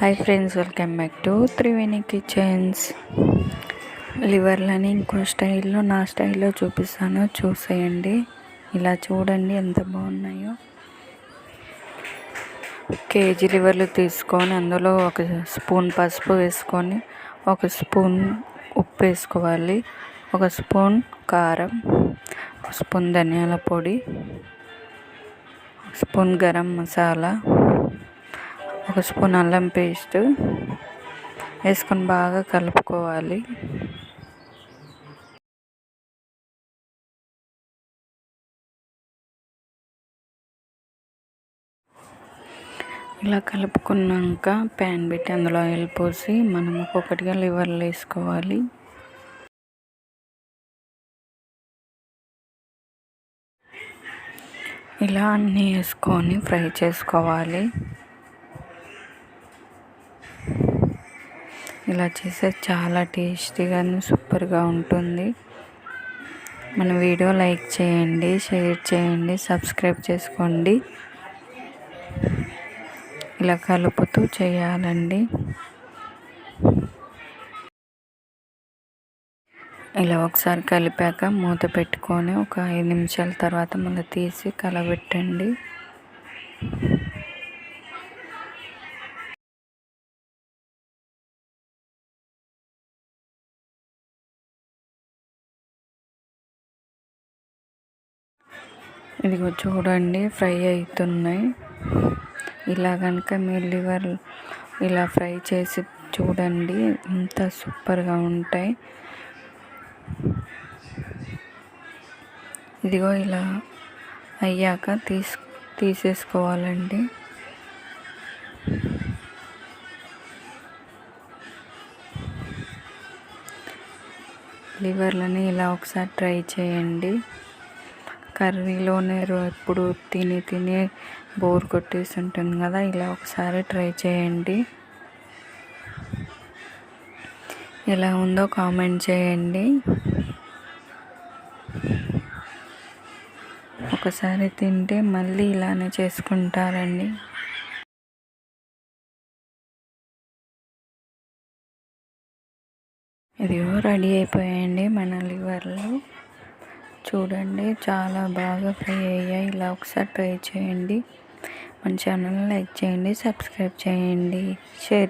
Hi friends welcome back to Triveni kitchens లివర్లని ఇంకో స్టైల్లో నా స్టైల్లో చూపిస్తాను. చూసేయండి. ఇలా చూడండి ఎంత బాగున్నాయో. కేజీ లివర్లు తీసుకొని అందులో ఒక స్పూన్ పసుపు వేసుకొని ఒక స్పూన్ ఉప్పు వేసుకోవాలి ఒక స్పూన్ కారం ఒక స్పూన్ ధనియాల పొడి స్పూన్ గరం మసాలా ఒక స్పూన్ అల్లం పేస్ట్ వేసుకొని బాగా కలుపుకోవాలి. ఇలా కలుపుకున్నాక ప్యాన్ పెట్టి అందులో ఆయిల్ పోసి మనం ఒక్కొక్కటిగా లివర్లు వేసుకోవాలి. ఇలా అన్నీ వేసుకొని ఫ్రై చేసుకోవాలి. ఇలా చేస్తే చాలా టేస్టీగా సూపర్గా ఉంటుంది. మన వీడియో లైక్ చేయండి షేర్ చేయండి సబ్స్క్రైబ్ చేసుకోండి. ఇలా కలుపుతూ చేయాలండి. ఇలా ఒకసారి కలిపాక మూత పెట్టుకొని ఒక ఐదు నిమిషాల తర్వాత మళ్ళీ తీసి కలబెట్టండి. ఇదిగో చూడండి ఫ్రై అవుతున్నాయి ఇలా కనుక మీ లివర్ ఇలా ఫ్రై చేసి చూడండి ఎంత సూపర్గా ఉంటాయి. ఇదిగో ఇలా అయ్యాక తీసు తీసేసుకోవాలండి. లివర్లని ఇలా ఒకసారి ట్రై చేయండి. కర్రీలోనే ఎప్పుడు తిని తిని బోర్ కొట్టేసి ఉంటుంది కదా ఇలా ఒకసారి ట్రై చేయండి. ఎలా ఉందో కామెంట్ చేయండి. ఒకసారి తింటే మళ్ళీ ఇలానే చేసుకుంటారండి. ఇదిగో రెడీ అయిపోయాయండి మన లివర్లు. చూడండి. చాలా బాగా ఫ్రై అయ్యాయి. ఇలా ఒకసారి ట్రై చేయండి. మన ఛానల్ని లైక్ చేయండి. సబ్స్క్రైబ్ చేయండి. షేర్